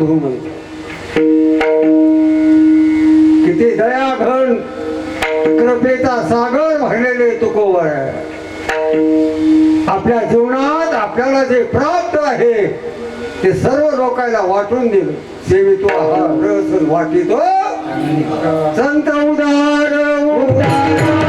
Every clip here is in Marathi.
गुरु म्हणते किती दयाघन कृपेचा सागर भरलेले तुकोवर. आहे आपल्या जीवनात आपल्याला जे प्राप्त आहे ते सर्व लोकांना वाटून दिलं सेवितो हा रस वाटितो. संत उदार उदार.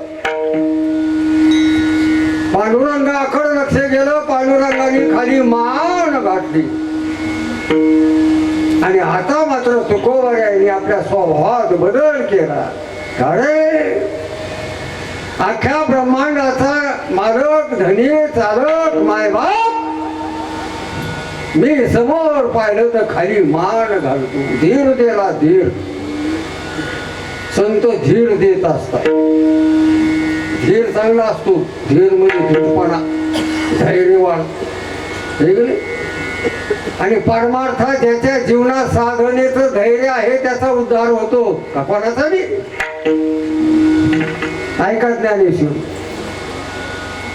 पांडुरंगाकड लक्ष गेलं पांडुरंगाने खाली मान घातली. आणि आता मात्र तुकोबर यांनी आपल्या स्वभावात बदल केला. अरे अख्ख्या ब्रह्मांडाचा मालक धनी चालक मायबाप मी समोर पाहिलं तर खाली मान घालतो. धीर देला धीर. संत धीर देत असतात. धीर चांगला असतो. धीर म्हणजे धीरपणा धैर्यवान. आणि परमार्थ ज्याच्या जीवनात साधनेचं धैर्य आहे त्याचा उद्धार होतो. का कोणाचा बी? ऐका ज्ञानेश्वर.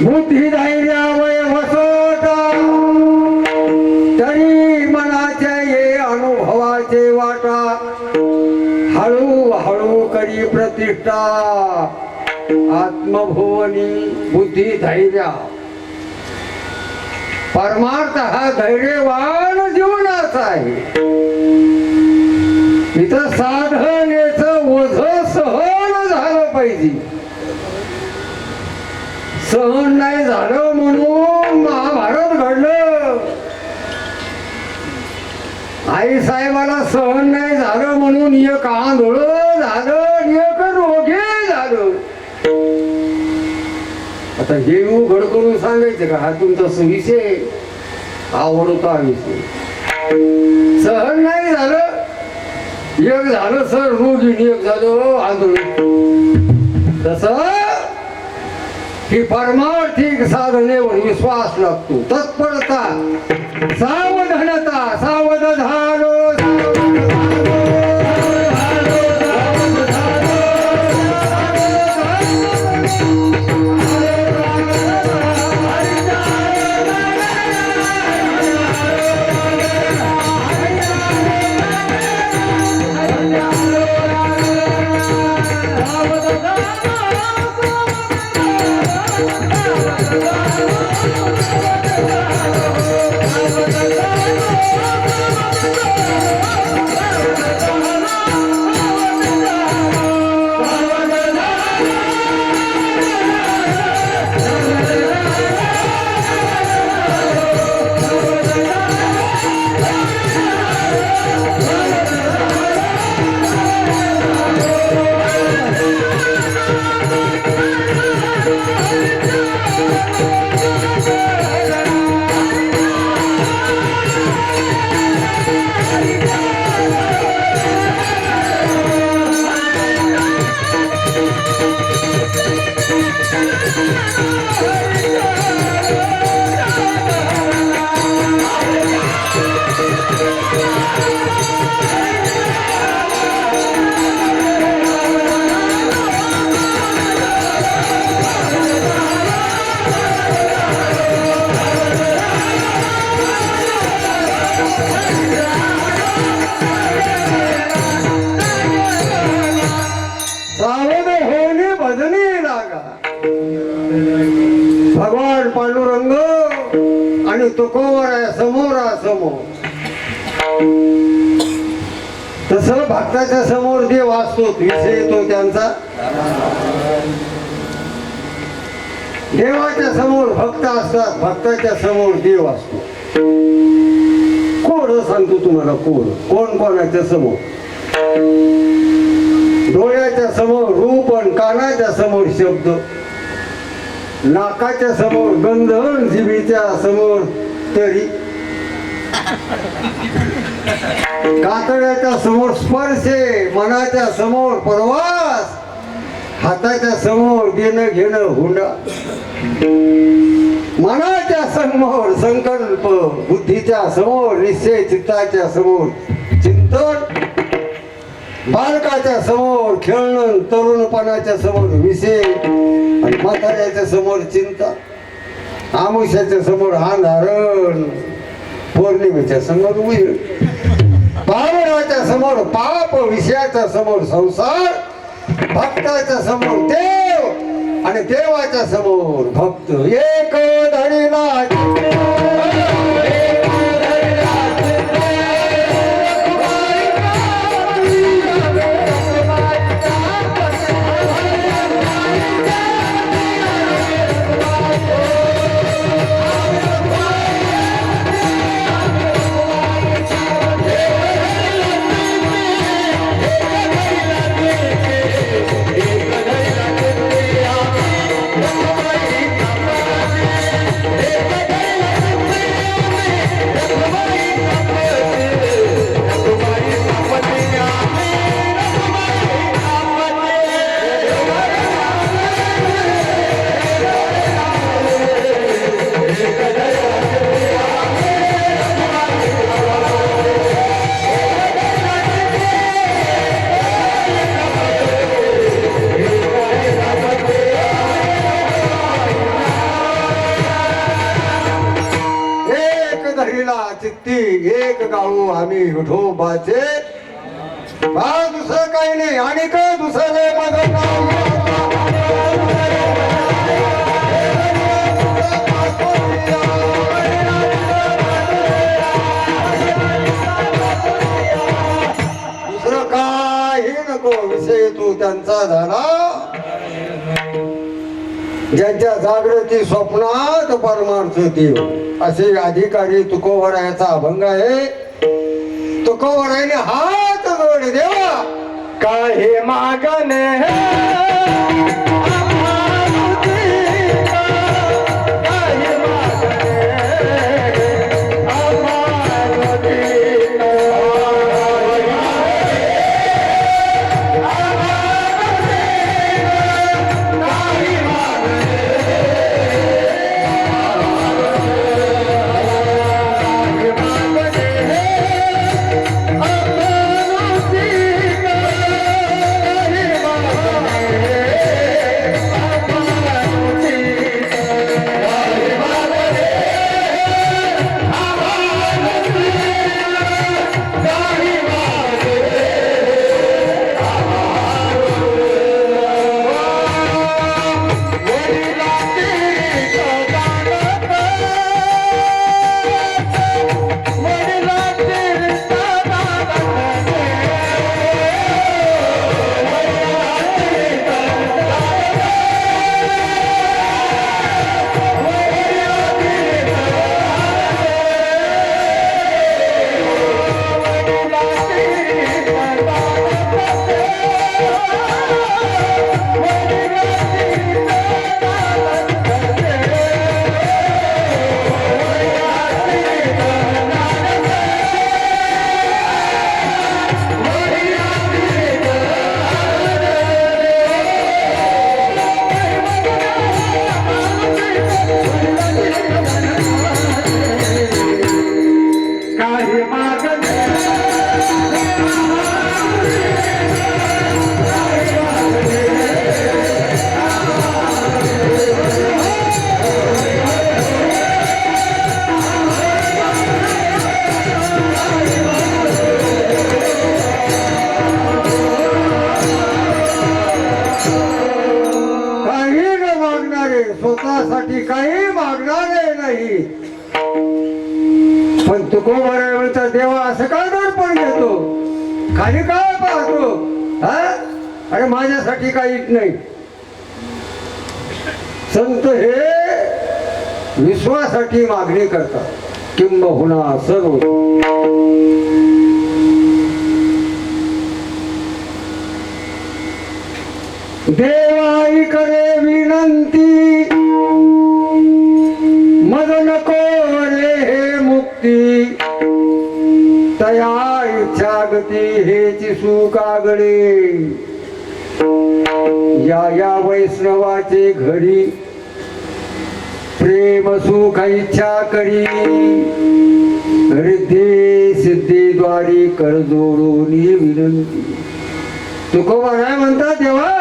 बुद्धी धैर्यावय वसोता तरी मनाच्या ये अनुभवाचे वाटा. हळू हळू करी प्रतिष्ठा. आत्मभुवनी बुद्धी धैर्य परमार्थ हा धैर्यवान जीवनाचा आहे. इथं साधनेच ओझ सहन झालं पाहिजे. सहन नाही झालं म्हणून महाभारत घडलं. आई साहेबाला सहन नाही झालं म्हणून एक आंधळ झालं आता हे उघड करून सांगायचं का? हा तुमचा सुविषय आवडता विषय सहन नाही झालं. एक झालं सर रोगी एक झालं आंधळ तस ही परमार्थिक साधनेवर विश्वास लागतो. तत्परता सावधानता सावध झालो. तर भक्ताच्या समोर जे वाचतो विषय येतो त्यांचा देवाच्या समोर भक्त असतात भक्ताच्या समोर देव असतो कोण हो सांगतो तुम्हाला कोण? कोण कोणाच्या समोर? डोळ्याच्या समोर रूप आणि कानाच्या समोर शब्द. नाकाच्या समोर गंध जीवीच्या समोर तरी. कातड्याच्या समोर स्पर्श मनाच्या समोर प्रवास हाताच्या समोर देणं घेणं हुंडा. मनाच्या समोर संकल्प बुद्धीच्या समोर निश्चय चित्ताच्या समोर चिंतन बालकाच्या समोर खेळणं तरुणपणाच्या समोर विषय आणि म्हाताऱ्याच्या समोर चिंता आमुष्याच्या समोर अंधारण पौर्णिमेच्या समोर उईर पावनाच्या समोर पाप विषयाच्या समोर संसार भक्ताच्या समोर देव आणि देवाच्या समोर भक्त. एक धरीला आम्ही विठोबाचे. दुसरं काही नाही आणि का दुसरं माझं दुसरं काही नको विषय तू त्यांचा झाला. ज्यांच्या जागृती स्वप्नात परमार्थ देव असे अधिकारी तुकोवरायाचा अभंग आहे. तुकोवरायाने हात जोड देवा. काही मागणे? काहीच नाही. संत हे विश्वासाठी मागणी करतात. किंबहुना सर्व. देवाई करे विनंती. मज नको रे हे मुक्ती. तया इच्छा गती हेची सुकागडे या या वैष्णवाचे घरी प्रेम सुख इच्छा करी. रिद्धी सिद्धी द्वारी कर जोडून विनंती. तुकोबा म्हणता तेव्हा?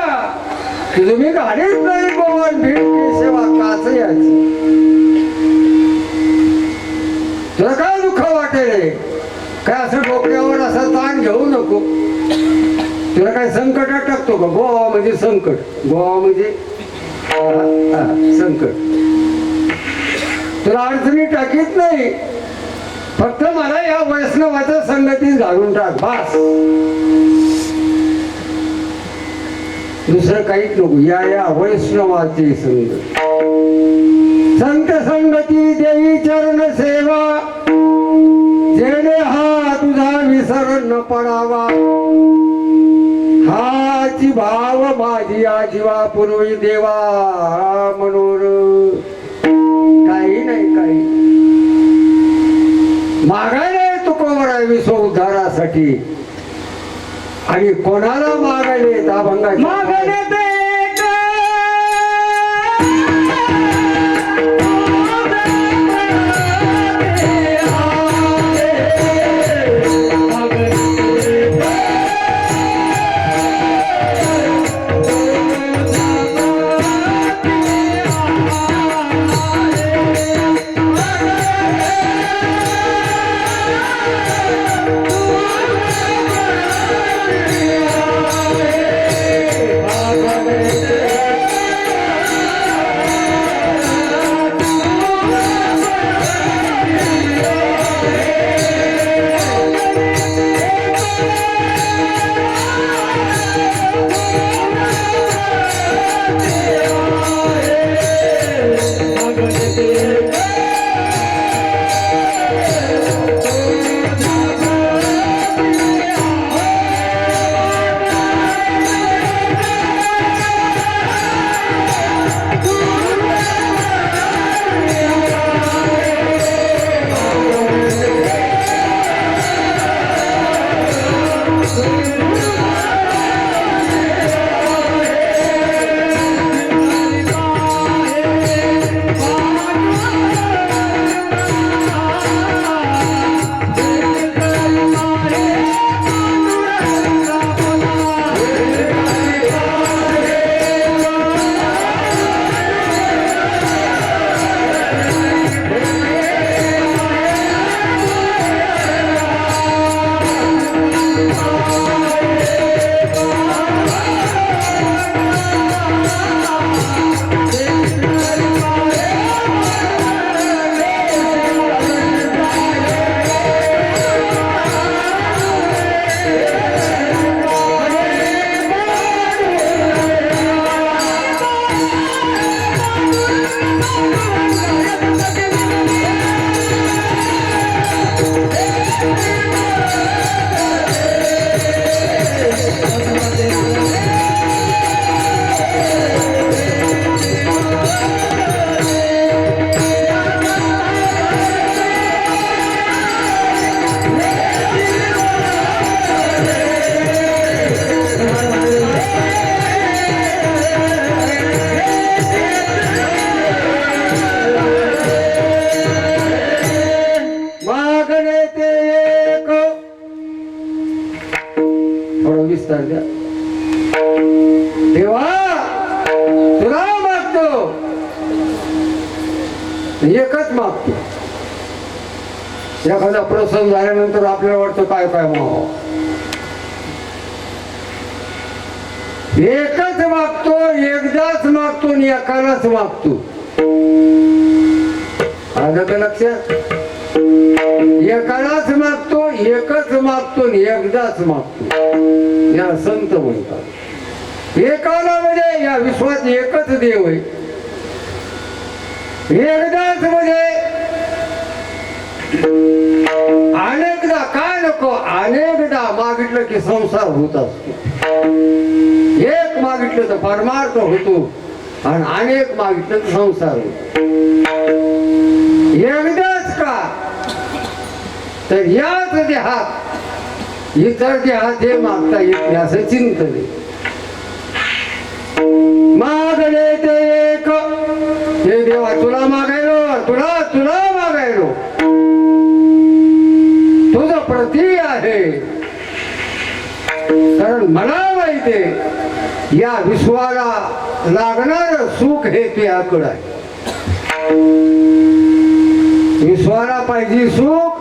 की तुम्ही गाडीच नाही गोवन भीड सेवा काच याची तुला काय दुःख वाटेल रे? काय असं डोक्यावर असा ताण घेऊ नको? तुला काय संकटात टाकतो का? गोवा म्हणजे संकट. गोवा म्हणजे संकट. तुला अडचणी टाकीत नाही. फक्त मला या वैष्णवाच्या संगतीत घालून टाक बास. दुसरं काहीच नको. या या वैष्णवाची संगत संत संगती देवी चरण सेवा. जेणे हा तुझा विसर न पडावा. भाव माझी आजीवा पूर्वी देवा मनोर. काही नाही काही मागायला तुकोबरा विश्व उद्धारासाठी. आणि कोणाला मागायला येत अभंगाची प्रसंग झाल्यानंतर आपल्याला वाटतं काय काय मग एकच मागतो एकदाच मागतो आणि एकालाच मागतो. आलं का लक्षात एकालाच मागतो एकच मागतो आणि एकदाच मागतो. या संत म्हणतात. एकाला म्हणजे या विश्वात एकच देव आहे. एकदाच म्हणजे अनेकदा काय नको? अनेकदा मागितलं की संसार होत असतो एक मागितलं तर परमार्थ होतो आणि अनेक मागितलं तर संसार होतो. एकदाच का? तर याच देहात इतर देहात हे मागता येत नाही असं चिंतन मागले ते एक. हे देवा तुला मागायलो तुला तुला मागायलो. प्रती आहे. कारण मला माहिती या विश्वाला लागणार सुख हे तुझ्याकडं आहे. विश्वाला पाहिजे सुख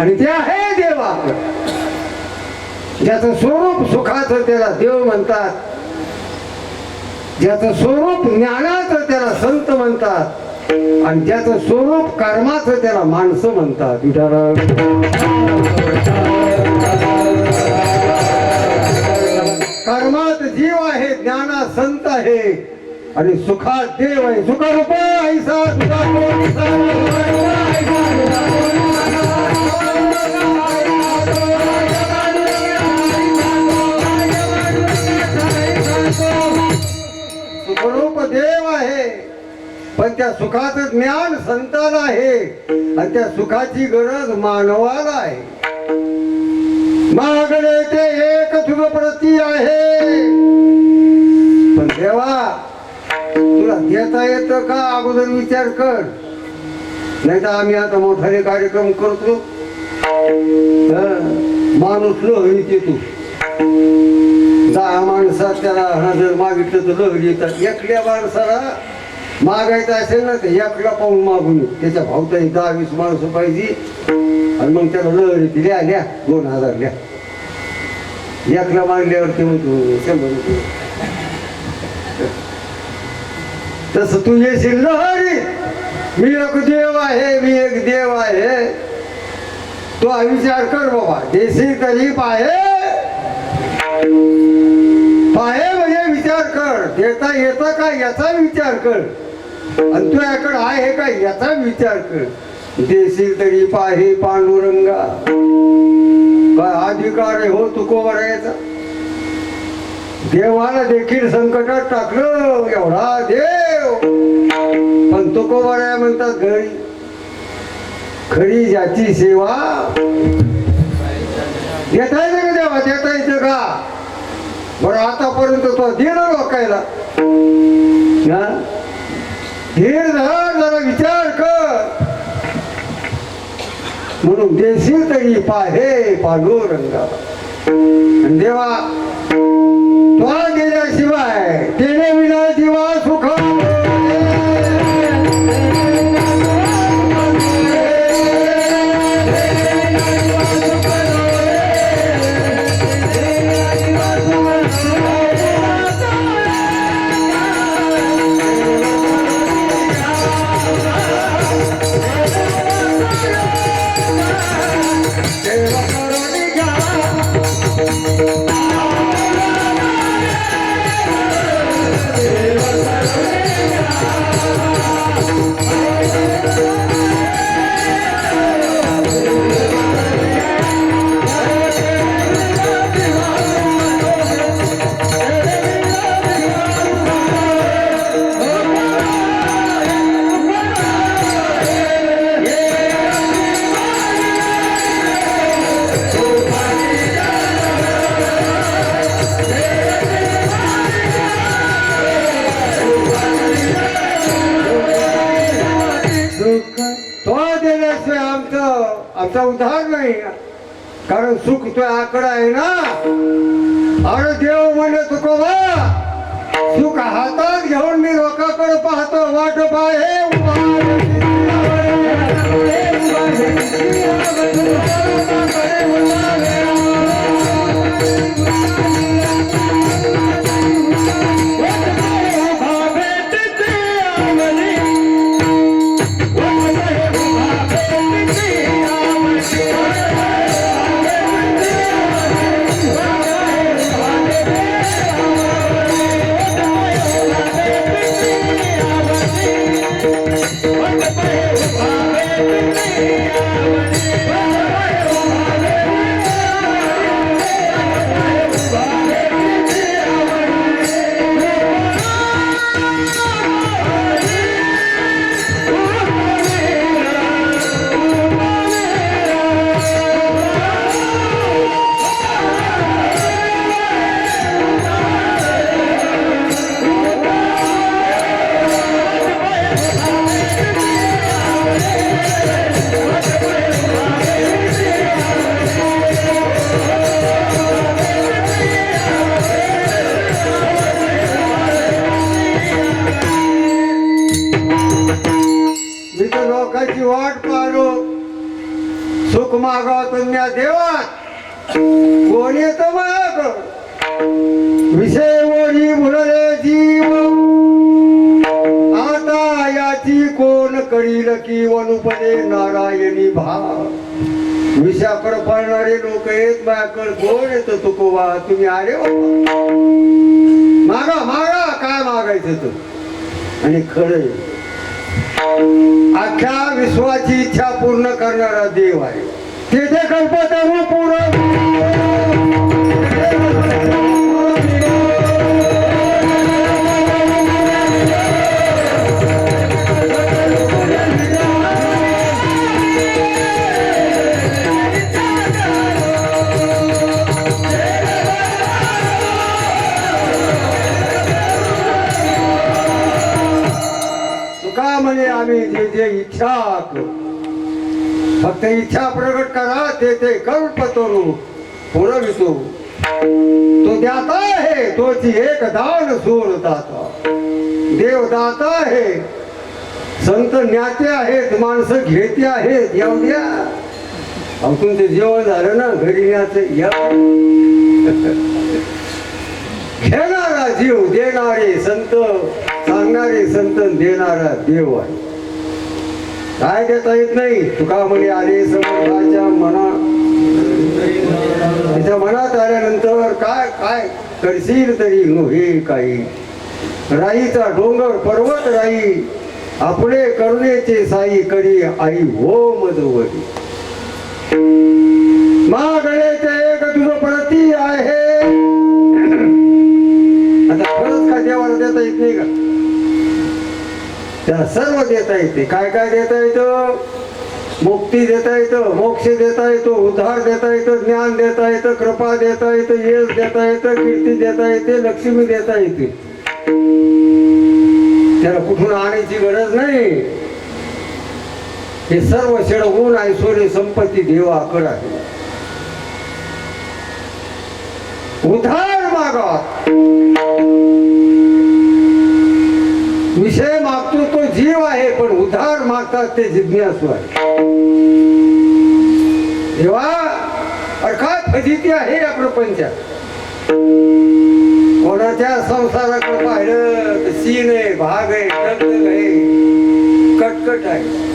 आणि ते आहे देवाकड. ज्याचं स्वरूप सुखाचं त्याला देव म्हणतात. ज्याचं स्वरूप ज्ञानाचं त्याला संत म्हणतात. आणि ज्याचं स्वरूप कर्माचं त्याला माणसं म्हणतात. विचारा. आहे. आणि सुखात देव आहे. सुखरूप ऐसा सुखरूप देव आहे. पण त्या सुखाचं ज्ञान संतान आहे. आणि त्या सुखाची गरज मानवाला आहे. मागणे ते एक प्रती आहे. पण देवा तुला देता येत का? अगोदर विचार कर. नाही तर आम्ही आता मोठाले कार्यक्रम करतो. माणूस लहरी देतो. दहा माणसात त्याला हजर मागितलं तर लहरी येतात एकल्या माणसाला मागायचं असेल ना तर एकला पाहून मागून त्याच्या भावता दहा वीस माणसं पाहिजे. आणि मग त्याला लहरी दिली आल्या दोन हजार द्या एकला मागल्यावर ते म्हणतो शंभर रुपये. तसं तू येशील मी एक देव आहे मी एक देव आहे. तो हा विचार कर बाबा. देशी तरी पाहे पाहे म्हणजे विचार कर. देता येतं का याचा विचार कर. आणि तू याकडे आहे का याचा विचार कर. देशील तरी पाहे पांडुरंगा. काय अधिकार आहे हो तुकोवर याचा देवाला देखील संकटात टाकलं. एवढा देव हो. पण तुकोवर म्हणतात घरी खरी ज्याची सेवा देता येतं का देवा? देता येतं का? बरं आतापर्यंत तो दिलं वाकायला धीर धर जरा विचार कर. म्हणून देशील तरी पाहे पांडुरंगा रंगा देवा तो गेल्याशिवाय तेने विना जीवा सुख आमचं आमचा नाही कारण सुख तो आकडा आहे ना? अरे देव म्हणे तुकोबा सुख हातात घेऊन मी लोकांकडे पाहतो वाट पाहे. Thank विषयाकडे पळणारे लोक येत माझ्याकडे कोण येत तुकोबा तुम्ही आले हो. मागा मागा काय मागायचं तर आणि खरं अख्ख्या विश्वाची इच्छा पूर्ण करणारा देव आहे. तेथे कल्पतरू पूर्ण इच्छा फक्त इच्छा प्रगट करा ते ते कल्पतरू पुरवितो तो द्याता आहे तोची एक दान सोड दाता. देव दाता आहे संत ज्ञाते आहेत माणसं घेते आहेत येऊ द्या. अहो तुमचं जेवण झालं ना घरी न्याचं या. घेणारा जीव देणारे संत सांगणारे संत देणारा देव आहे. काय देता येत नाही? तुका म्हणे आले समर्थाच्या मना. तिच्या मनात आल्यानंतर काय काय करशील तरी? हे काही. राईचा डोंगर पर्वत राई. आपले करुणेचे साई करी आई हो मधुवरी. मागण्याचे एक तुझं प्रती आहे. आता खरंच काय देवाला देता येत नाही का? त्याला सर्व देता येते. काय काय देता येतं? मुक्ती देता येतं मोक्ष देता येतो उद्धार देता येतं ज्ञान देता येतं कृपा देता येतं यश देता येतं कीर्ती देता येते लक्ष्मी देता येते. त्याला कुठून आणायची गरज नाही. हे सर्व शेडगुण ऐश्वर्य संपत्ती देवाकड आहे. उधार मागा. तो जीव आहे पण उधार मागतात ते जिज्ञासू आहे. देवा अर्थात फजिती आहे या प्रपंचात. कोणाच्या संसाराकडे पाहिलं सीन आहे भाग आहे आहे कटकट आहे.